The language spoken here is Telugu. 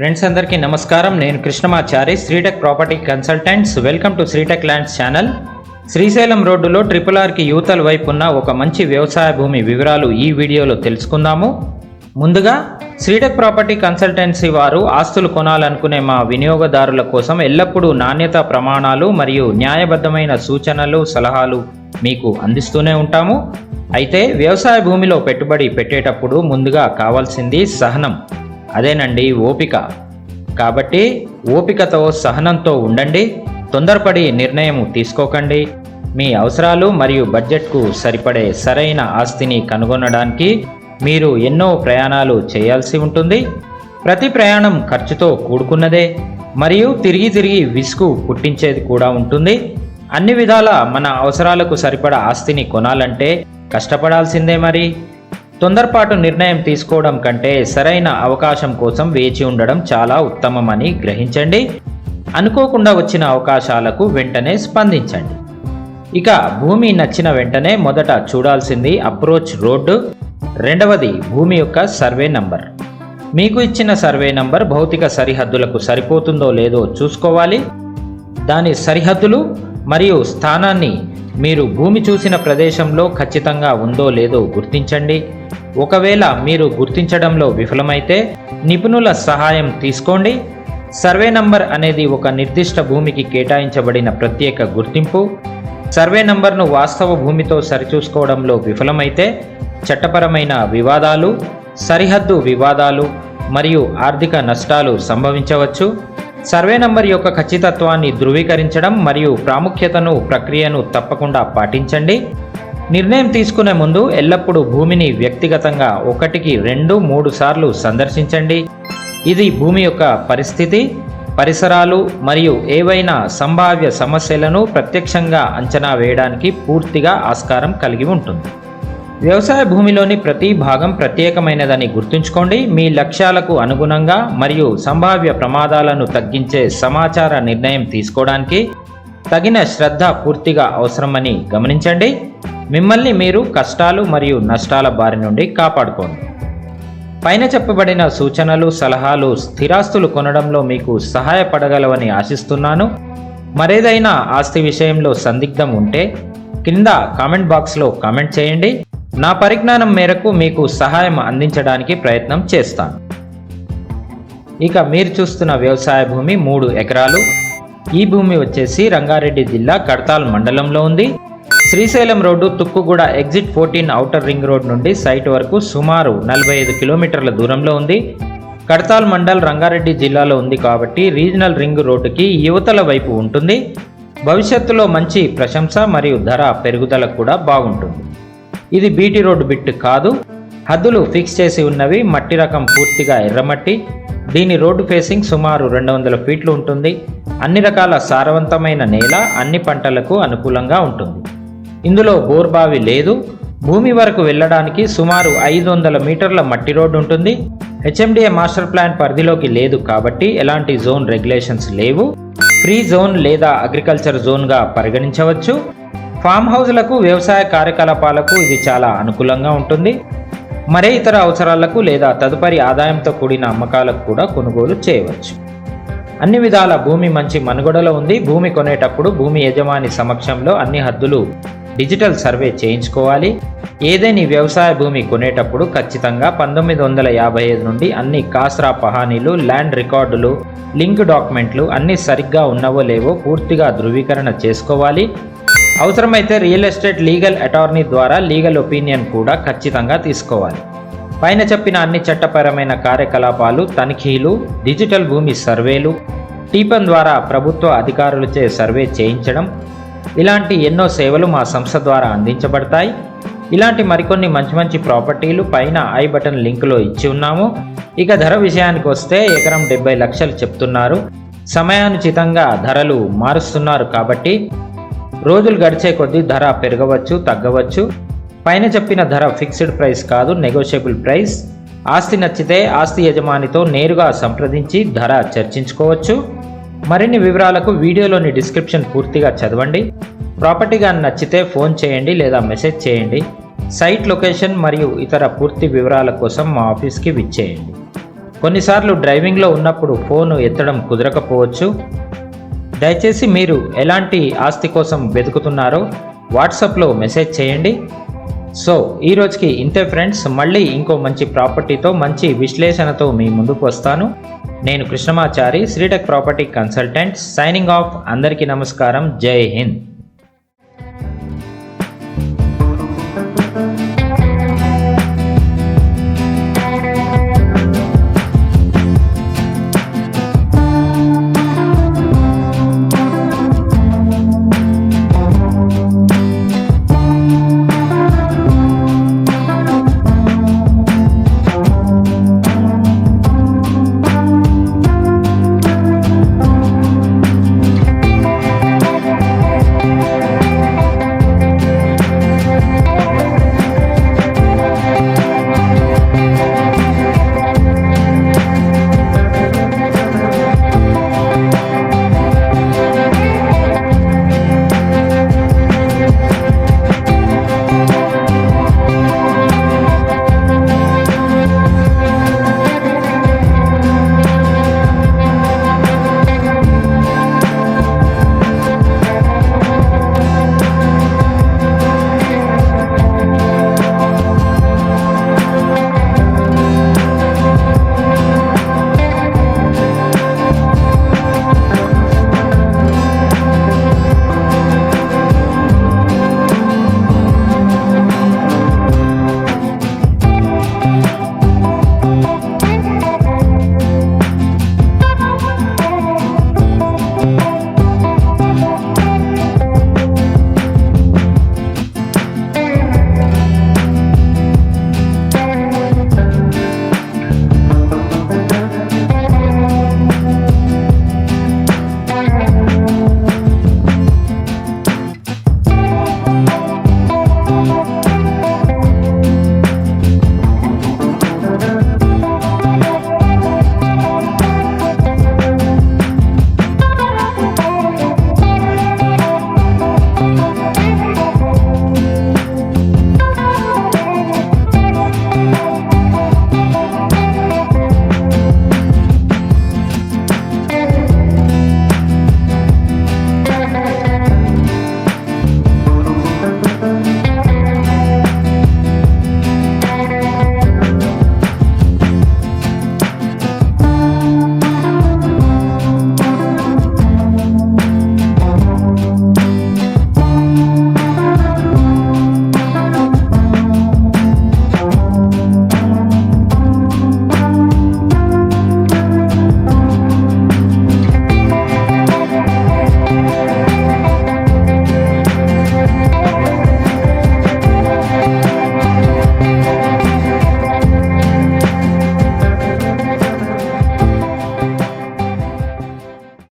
ఫ్రెండ్స్ అందరికీ నమస్కారం. నేను Krishnamachari Sritech property consultants welcome to Sritech lands channel Srisailam రోడ్డులో ట్రిపుల్ ఆర్కి యువతల వైపు ఉన్న ఒక మంచి వ్యవసాయ భూమి వివరాలు ఈ వీడియోలో తెలుసుకుందాము. ముందుగా శ్రీటెక్ ప్రాపర్టీ కన్సల్టెన్సీ వారు ఆస్తులు కొనాలనుకునే మా వినియోగదారుల కోసం ఎల్లప్పుడూ నాణ్యత ప్రమాణాలు మరియు న్యాయబద్ధమైన సూచనలు సలహాలు మీకు అందిస్తూనే ఉంటాము. అయితే వ్యవసాయ భూమిలో పెట్టుబడి పెట్టేటప్పుడు ముందుగా కావాల్సింది సహనం. అదేనండి ఓపిక. కాబట్టి ఓపికతో సహనంతో ఉండండి. తొందరపడి నిర్ణయం తీసుకోకండి. మీ అవసరాలు మరియు బడ్జెట్కు సరిపడే సరైన ఆస్తిని కనుగొనడానికి మీరు ఎన్నో ప్రయాణాలు చేయాల్సి ఉంటుంది. ప్రతి ప్రయాణం ఖర్చుతో కూడుకున్నదే. మరియు తిరిగి తిరిగి విసుగు పుట్టించేది కూడా ఉంటుంది. అన్ని విధాల మన అవసరాలకు సరిపడా ఆస్తిని కొనాలంటే కష్టపడాల్సిందే మరి. తొందరపాటు నిర్ణయం తీసుకోవడం కంటే సరైన అవకాశం కోసం వేచి ఉండడం చాలా ఉత్తమమని గ్రహించండి. అనుకోకుండా వచ్చిన అవకాశాలకు వెంటనే స్పందించండి. ఇక భూమి నచ్చిన వెంటనే మొదట చూడాల్సింది అప్రోచ్ రోడ్డు. రెండవది భూమి యొక్క సర్వే నంబర్. మీకు ఇచ్చిన సర్వే నంబర్ భౌతిక సరిహద్దులకు సరిపోతుందో లేదో చూసుకోవాలి. దాని సరిహద్దులు మరియు స్థానాన్ని మీరు భూమి చూసిన ప్రదేశంలో ఖచ్చితంగా ఉందో లేదో గుర్తించండి. ఒకవేళ మీరు గుర్తించడంలో విఫలమైతే నిపుణుల సహాయం తీసుకోండి. సర్వే నంబర్ అనేది ఒక నిర్దిష్ట భూమికి కేటాయించబడిన ప్రత్యేక గుర్తింపు. సర్వే నంబర్ను వాస్తవ భూమితో సరిచూసుకోవడంలో విఫలమైతే చట్టపరమైన వివాదాలు సరిహద్దు వివాదాలు మరియు ఆర్థిక నష్టాలు సంభవించవచ్చు. సర్వే నంబర్ యొక్క ఖచ్చితత్వాన్ని ధృవీకరించడం మరియు ప్రాముఖ్యతను ప్రక్రియను తప్పకుండా పాటించండి. నిర్ణయం తీసుకునే ముందు ఎల్లప్పుడూ భూమిని వ్యక్తిగతంగా ఒకటికి రెండు మూడు సార్లు సందర్శించండి. ఇది భూమి యొక్క పరిస్థితి పరిసరాలు మరియు ఏవైనా సంభావ్య సమస్యలను ప్రత్యక్షంగా అంచనా వేయడానికి పూర్తిగా ఆస్కారం కలిగి ఉంటుంది. వ్యవసాయ భూమిలోని ప్రతి భాగం ప్రత్యేకమైనదని గుర్తుంచుకోండి. మీ లక్ష్యాలకు అనుగుణంగా మరియు సంభావ్య ప్రమాదాలను తగ్గించే సమాచార నిర్ణయం తీసుకోవడానికి తగిన శ్రద్ధ పూర్తిగా అవసరమని గమనించండి. మిమ్మల్ని మీరు కష్టాలు మరియు నష్టాల బారి నుండి కాపాడుకోండి. పైన చెప్పబడిన సూచనలు సలహాలు స్థిరాస్తులు కొనడంలో మీకు సహాయపడగలవని ఆశిస్తున్నాను. మరేదైనా ఆస్తి విషయంలో సందిగ్ధం ఉంటే కింద కామెంట్ బాక్స్లో కామెంట్ చేయండి. నా పరిజ్ఞానం మేరకు మీకు సహాయం అందించడానికి ప్రయత్నం చేస్తాను. ఇక మీరు చూస్తున్న వ్యవసాయ భూమి మూడు ఎకరాలు. ఈ భూమి వచ్చేసి రంగారెడ్డి జిల్లా కడతాల్ మండలంలో ఉంది. Srisailam road Tukkuguda exit fourteen outer ring road నుండి సైట్ వరకు సుమారు నలభై ఐదు కిలోమీటర్ల దూరంలో ఉంది. కడతాల్ మండల్ రంగారెడ్డి జిల్లాలో ఉంది కాబట్టి రీజనల్ రింగ్ రోడ్డుకి యువతల వైపు ఉంటుంది. భవిష్యత్తులో మంచి ప్రశంస మరియు ధర పెరుగుదల కూడా బాగుంటుంది. ఇది బీటీ రోడ్డు బిట్ కాదు. హద్దులు ఫిక్స్ చేసి ఉన్నవి మట్టి రకం పూర్తిగా ఎర్రమట్టి. దీని రోడ్డు ఫేసింగ్ సుమారు రెండు వందల ఫీట్లు ఉంటుంది. అన్ని రకాల సారవంతమైన నేల అన్ని పంటలకు అనుకూలంగా ఉంటుంది. ఇందులో బోర్బావి లేదు. భూమి వరకు వెళ్ళడానికి సుమారు ఐదు వందల మీటర్ల మట్టి రోడ్డు ఉంటుంది. హెచ్ఎండిఏ మాస్టర్ ప్లాన్ పరిధిలోకి లేదు కాబట్టి ఎలాంటి జోన్ రెగ్యులేషన్స్ లేవు. ఫ్రీ జోన్ లేదా అగ్రికల్చర్ జోన్గా పరిగణించవచ్చు. ఫామ్ హౌస్లకు వ్యవసాయ కార్యకలాపాలకు ఇది చాలా అనుకూలంగా ఉంటుంది. మరే ఇతర అవసరాలకు లేదా తదుపరి ఆదాయంతో కూడిన అమ్మకాలకు కూడా కొనుగోలు చేయవచ్చు. అన్ని విధాల భూమి మంచి మనుగడలో ఉంది. భూమి కొనేటప్పుడు భూమి యజమాని సమక్షంలో అన్ని హద్దులు డిజిటల్ సర్వే చేయించుకోవాలి. ఏదేని వ్యవసాయ భూమి కొనేటప్పుడు ఖచ్చితంగా పంతొమ్మిది వందల యాభై ఐదు నుండి అన్ని కాస్రా పహానీలు ల్యాండ్ రికార్డులు లింక్ డాక్యుమెంట్లు అన్నీ సరిగ్గా ఉన్నవో లేవో పూర్తిగా ధృవీకరణ చేసుకోవాలి. అవసరమైతే రియల్ ఎస్టేట్ లీగల్ అటార్నీ ద్వారా లీగల్ ఒపీనియన్ కూడా ఖచ్చితంగా తీసుకోవాలి. పైన చెప్పిన అన్ని చట్టపరమైన కార్యకలాపాలు తనిఖీలు డిజిటల్ భూమి సర్వేలు టీపన్ ద్వారా ప్రభుత్వ అధికారులచే సర్వే చేయించడం ఇలాంటి ఎన్నో సేవలు మా సంస్థ ద్వారా అందించబడతాయి. ఇలాంటి మరికొన్ని మంచి మంచి ప్రాపర్టీలు పైన ఐ బటన్ లింకులో ఇచ్చి ఉన్నాము. ఇక ధర విషయానికి వస్తే ఎకరం డెబ్బై లక్షలు చెప్తున్నారు. సమయానుచితంగా ధరలు మారుస్తున్నారు కాబట్టి రోజులు గడిచే కొద్దీ ధర పెరగవచ్చు తగ్గవచ్చు. పైన చెప్పిన ధర ఫిక్స్డ్ ప్రైస్ కాదు నెగోషియబుల్ ప్రైస్. ఆస్తి నచ్చితే ఆస్తి యజమానితో నేరుగా సంప్రదించి ధర చర్చించుకోవచ్చు. మరిన్ని వివరాలకు వీడియోలోని డిస్క్రిప్షన్ పూర్తిగా చదవండి. ప్రాపర్టీ కానీ నచ్చితే ఫోన్ చేయండి లేదా మెసేజ్ చేయండి. సైట్ లొకేషన్ మరియు ఇతర పూర్తి వివరాల కోసం మా ఆఫీస్కి విచ్చేయండి. కొన్నిసార్లు డ్రైవింగ్లో ఉన్నప్పుడు ఫోను ఎత్తడం కుదరకపోవచ్చు. దయచేసి మీరు ఎలాంటి ఆస్తి కోసం వెతుకుతున్నారో వాట్సాప్లో మెసేజ్ చేయండి. సో ఈ రోజుకి ఇంతే ఫ్రెండ్స్. మళ్ళీ ఇంకో మంచి ప్రాపర్టీతో మంచి విశ్లేషణతో మీ ముందుకు వస్తాను. నేను Krishnamachari Sritech property consultant. Signing off. అందరికీ నమస్కారం. జై హింద్.